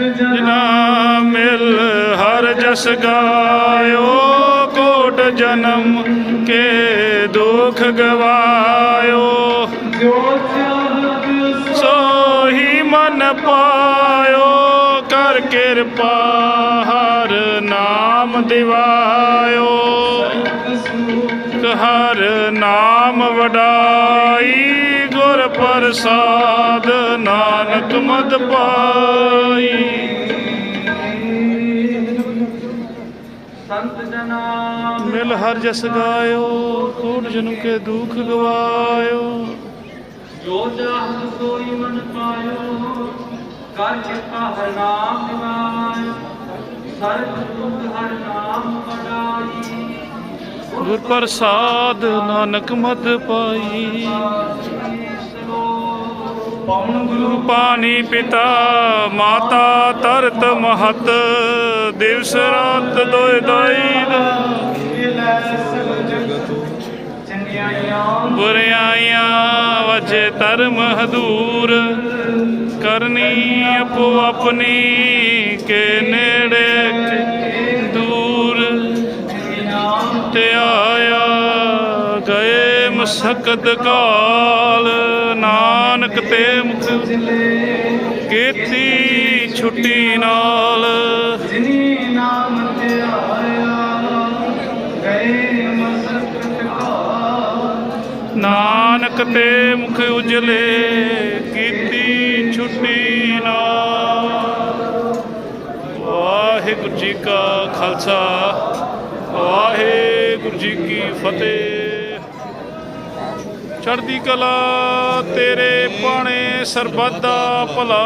ਜਿਨਾ ਮਿਲ ਹਰ ਜਸ ਗਾਇਓ ਕੋਟ ਜਨਮ ਕੇ ਦੁਖ ਗਵਾਇਓ। ਸੋਹੀ ਮਨ ਪਾਇਓ ਕਰ ਕਿਰਪਾ ਹਰ ਨਾਮ ਦਿਵਾਇਓ। ਹਰ ਨਾਮ ਵਡਾਈ। ਪ੍ਰਸਾਦ ਨਾਨਕ ਮਦ ਪਾਈ। ਸੰਤ ਜਨਾ ਮਿਲ ਹਰ ਜਸ ਗਾਇਓ ਕੋਟ ਜਨਮ ਕੇ ਦੁਖ ਗਵਾਇਓ। ਜੋ ਚਾਹਤ ਸੋਈ ਮਨ ਪਾਇਓ ਕਰ ਕਿਰਪਾ ਹਰ ਨਾਮ ਦਿਵਾਇ ਸਰਬ ਦੁਖ ਹਰ ਨਾਮ ਵਡਾਈ ਗੁਰ ਪ੍ਰਸਾਦ ਨਾਨਕ ਮਦ ਪਾਈ। ਪਵਨ ਗੁਰੂ ਪਾਣੀ ਪਿਤਾ, ਮਾਤਾ ਤਰਤ ਮਹਤ, ਦਿਵਸ ਰਾਤ ਦੋਇ ਦੋਈ ਲੈ ਵਜੇ ਧਰਮ ਹਦੂਰ, ਕਰਨੀ ਆਪੋ ਆਪਣੀ ਕੇ ਨੇੜੇ ਕੇ ਦੂਰ। ਤੇ ਆਇਆ ਗਏ ਮਸਕਤ ਕਾਲ ਨਾਨਕ ਤੇ ਮੁਖ ਕੀਤੀ ਛੁੱਟੀ ਨਾਲ। ਜਿਨੀ ਨਾਮ ਤੇ ਆਇਆ ਗਏ ਮਸਕਤ ਕਾ ਨਾਨਕ ਤੇ ਮੁਖ ਉਜਲੇ ਕੀਤੀ ਛੁੱਟੀ ਨਾਲ। ਵਾਹਿਗੁਰੂ ਜੀ ਕਾ ਖਾਲਸਾ ਵਾਹਿਗੁਰੂ ਜੀ ਕੀ ਫਤਿਹ। ਚੜ੍ਹਦੀ ਕਲਾ ਤੇਰੇ ਪਾਣੇ ਸਰਬੱਤ ਦਾ ਭਲਾ।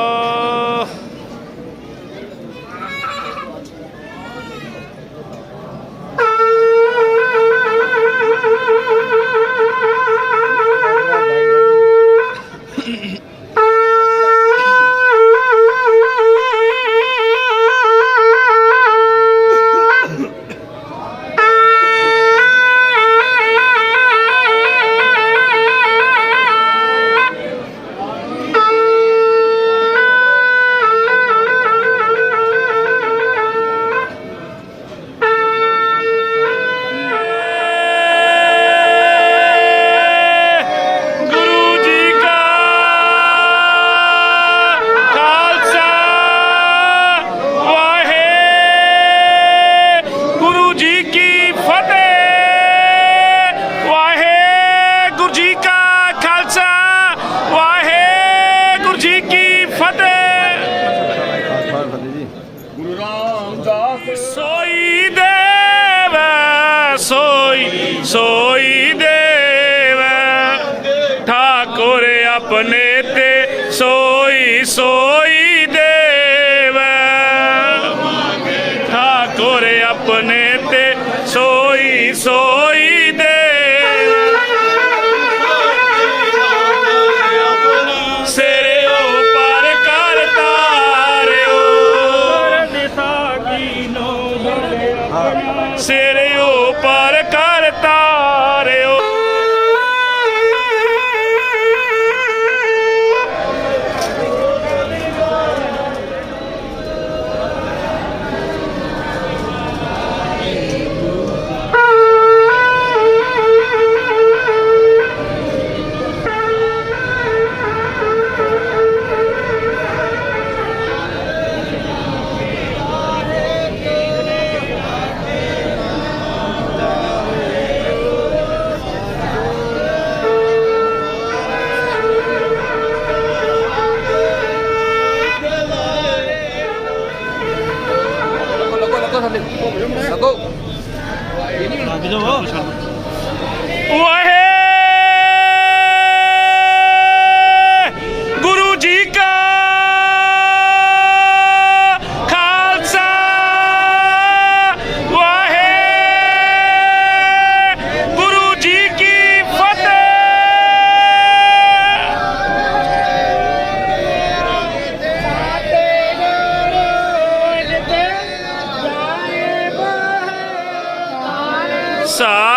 ਹੋਈ ਸੋਈ ਦੇਵ। ਠਾਕੁਰ ਆਪਣੇ ਤੇ ਸੋਈ ਸੋਈ ਦੇਵ। ਠਾਕੁਰ ਆਪਣੇ ਤੇ ਸੋਈ ਸੋਈ ਦੇ ਥੱਲੇ। ਲੱਗੋ ਇਹ ਨਹੀਂ ਲੱਗ ਜਾਓ। ਓਏ। Musa